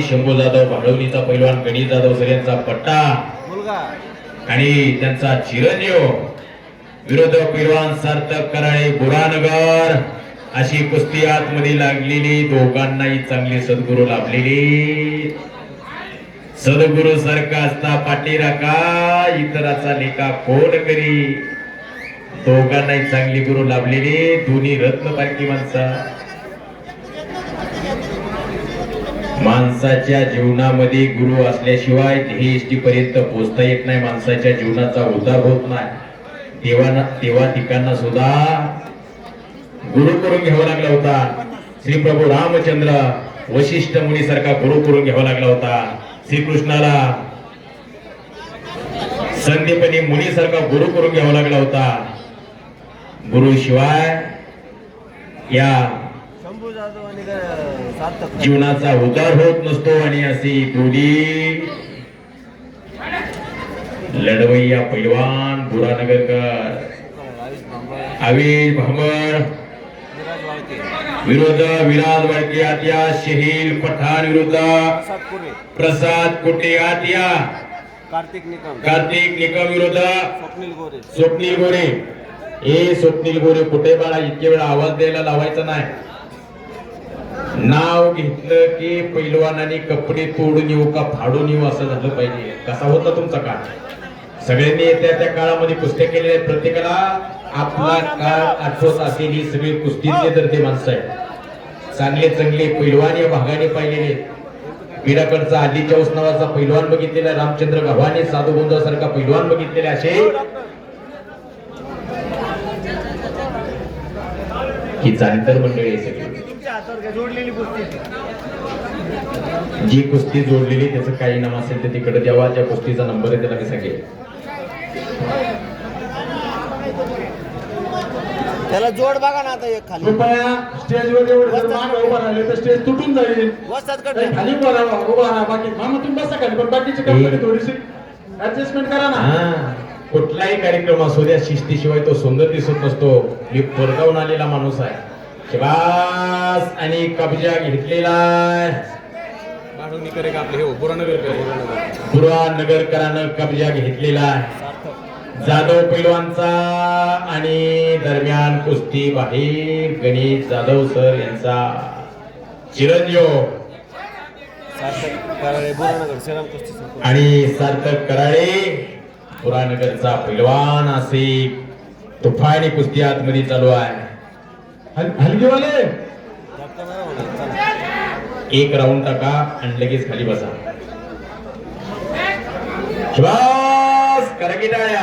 शंभू जाधव भाडवणीचा पैलवान गणेश जाधव सर यांचा पट्टा. आणि त्यांचा चिरंजीव. विरोध पैलवान सार्थक कराळे बुरानगर. अशी कुस्ती आतमध्ये लागलेली दोघांनाही चांगली सद्गुरू लाभलेली. सद्गुरू सारखा असता पाठी राखा इतराचा लेखा कोण करी? दोघांनाही चांगली गुरु लाभलेली दोन्ही रत्न पारखी माणसं. माणसाच्या जीवनामध्ये गुरु असल्याशिवाय ध्येयष्टी पर्यंत पोहोचता येत नाही. माणसाच्या जीवनाचा उद्धार होत नाही. तेव्हा तेव्हा ठिकाणा सुद्धा गुरु करून घ्यावा लागला होता. श्री प्रभू रामचंद्र वशिष्ठ मुनीसारखा गुरु करून घ्यावा लागला होता. श्रीकृष्णाला संदीपनी मुनीसारखा गुरु करून घ्यावा लागला होता. गुरु शिवाय या जीवनाचा उदार होत नसतो आणि अशी दोन्ही लढवय्या पैलवान बुरानगरकर. आयुष भांबळे आवेश भांबळ विराज वाळके विरोध विराज आत्या शहील पठाण विरुद्ध. प्रसाद पुरे प्रसाद कोटे आत्या. कार्तिक निकम कार्तिक निकम विरुद्ध. स्वप्नील गोरे स्वप्नील गोरे. ए स्वप्नील गोरे कुठे बाळा इतके वेळा आवाज द्यायला लावायचा नाही. नाव घेतलं की पैलवानाने कपडे तोडून येऊ का फाडून येऊ असं झालं पाहिजे. कसा होता तुमचा काळ? सगळ्यांनी येत्या त्या काळामध्ये कुस्त्या केलेल्या आहेत. प्रत्येकाला आपला काळ आठवत असेल ही सगळी कुस्तीतले तर ते माणसं आहेत. चांगले चांगले पैलवान या भागाने पाहिलेले बिडाकडचा आदिच्या नावाचा पैलवान बघितलेला रामचंद्र गव्हाणे साधू गोंधळ सारखा पैलवान बघितलेले असे. की चांतर मंडळी सगळी. जी कुस्ती जोडलेली त्याचं काही नाव असेल ते तिकडे द्यावा. ज्या कुस्तीचा नंबर आहे त्याला कसं घे त्याला जोड बघा ना आता एक खाली. कृपया स्टेजवर एवढे जर मागे उभा राहिले तर स्टेज तुटून जाईल. वस्तात नाही, कडे खाली उभा राहा उभा राहा. बाकी मामा तुम्ही बसा खाली पण बाकीची कंपनी थोडीशी ऍडजस्टमेंट करा ना. हा. कुठलाही कार्यक्रम असू द्या शिस्तीशिवाय तो सुंदर दिसत नसतो. मी परगावून आलेला माणूस आहे. शिवास आणि कब्जा घेतलेला हे पुरा नगरकरानं कब्जा घेतलेला आहे. जाधव पैलवानचा आणि दरम्यान कुस्ती बाहेर गणेश जाधव सर यांचा. चिरंजीव. आणि सार्थक कराळे पुरानगरचा पैलवान असे. तुफानी कुस्ती आतमध्ये चालू आहे. हलगीवाले! एक राऊंड टाका आणि लगेच खाली बसा. श्वास करा की टाळ्या.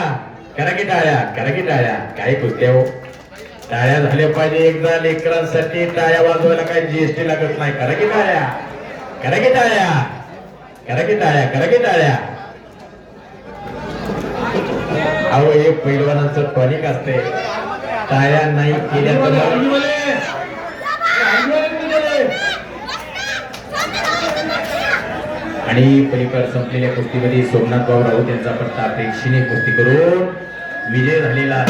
करा की टाळ्या. करा की टाळ्या. काय कुस्त्या हो? टाळ्या झाल्या पाहिजे एकदा लेकरांसाठी. टाळ्या वाजवायला काय जीएसटी लागत नाही. करा की टाळ्या. करा की टाळ्या. करा की टाळ्या. करा की टाळ्या. अहो हे पैलवानांचं टॉनिक असते टाळ्या नाही केल्या. आणि पलीकड संपलेल्या कुस्तीमध्ये सोमनाथ भाऊ राऊत यांचा पट्टा प्रेक्षणीय कुस्ती करून विजय झालेला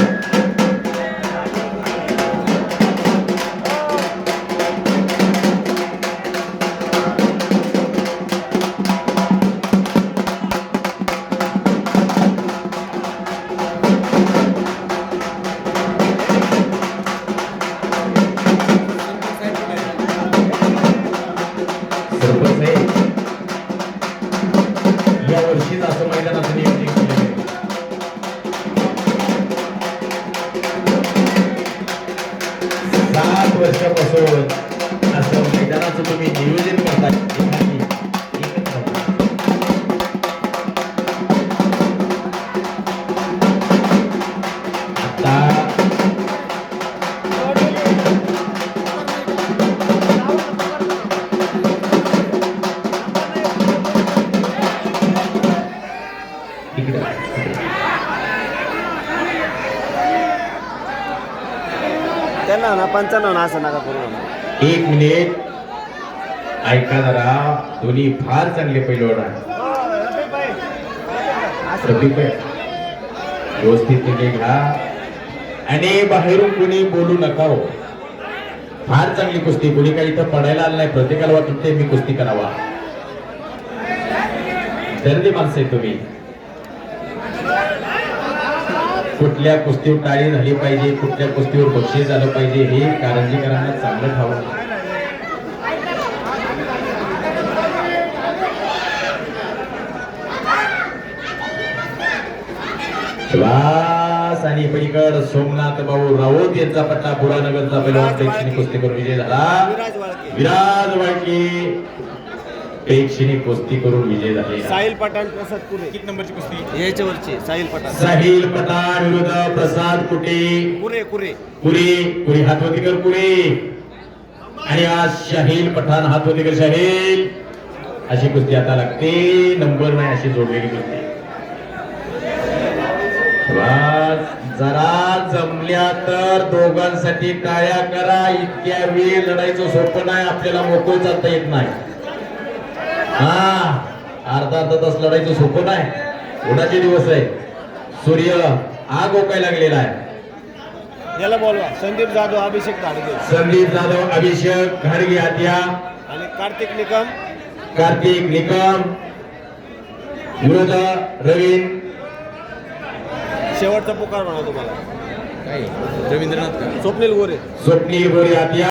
या वर्षीच असं मैदानाचं नियोजन केलेलं आहे. सात वर्षापासून असं मैदानाचं तुम्ही नियोजन त्यांना ना पंचाण्णव ना असं नका करू एक मिनिट. ऐका जरा. दोन्ही फार चांगले पैलवान आहे व्यवस्थित घ्या. आणि बाहेरून कुणी बोलू नका हो. फार चांगली कुस्ती. कुणी काही इथं पडायला आलं नाही. प्रत्येकाला वाटते मी कुस्ती करावा. दर्दी माणसं आहे तुम्ही. कुठल्या कुस्तीवर टाळी झाली पाहिजे कुठल्या कुस्तीवर बक्षीस झालं पाहिजे हे कारंजीकरांना चांगलं ठावं. आणि पलीकड सोमनाथ भाऊ राऊत यांचा पट्टा बुरानगरचा पहिला कुस्ती करून विजय झाला. विराज वाळके. वाळके प्रेक्षणिक कुस्ती करून विजय झाले साहिल पठाण प्रसाद पुरे किती नंबरची कुस्ती? याच्यावरची साहिल पठाण. साहिल पठाण विरुद्ध प्रसाद कुटे. पुरे पुरे पुरी पुरी हातवतीकर पुरी आणि आज शाहील पठाण हातवतीकर शाहील अशी कुस्ती आता लागते. नंबर नाही अशी जोडलेली कुस्ती. जरा जमल्या तर दोघांसाठी टाळ्या करा. इतक्या वेळ लढायचं सोपं नाही. आपल्याला मोकळ चालता येत नाही. हा अर्धा अर्धा तास लढायचं सोपं नाही. उन्हाचे दिवस आहे. सूर्य आग ओकाय लागलेला आहे. याला बोलवा. संदीप जाधव अभिषेक धाडगे. संदीप जाधव अभिषेक घाडगे आत्या. आणि कार्तिक निकम. कार्तिक निकम. विरुद्ध रवीन. शेवटचा पुकार म्हणा तुम्हाला. रवींद्रनाथ का? स्वप्नील गोरे. स्वप्नील गोरे आत्या.